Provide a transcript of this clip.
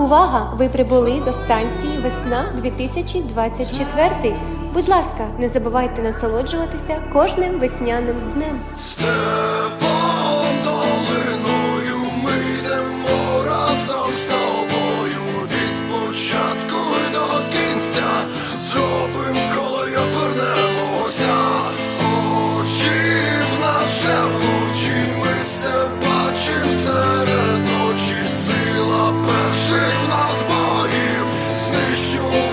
Увага! Ви прибули до станції Весна 2024. Будь ласка, не забувайте насолоджуватися кожним весняним днем. Степом долиною ми йдемо разом з тобою від початку до кінця. Зробим коло й обернемося. Очі в нас вже вовчі, ми все бачим Show.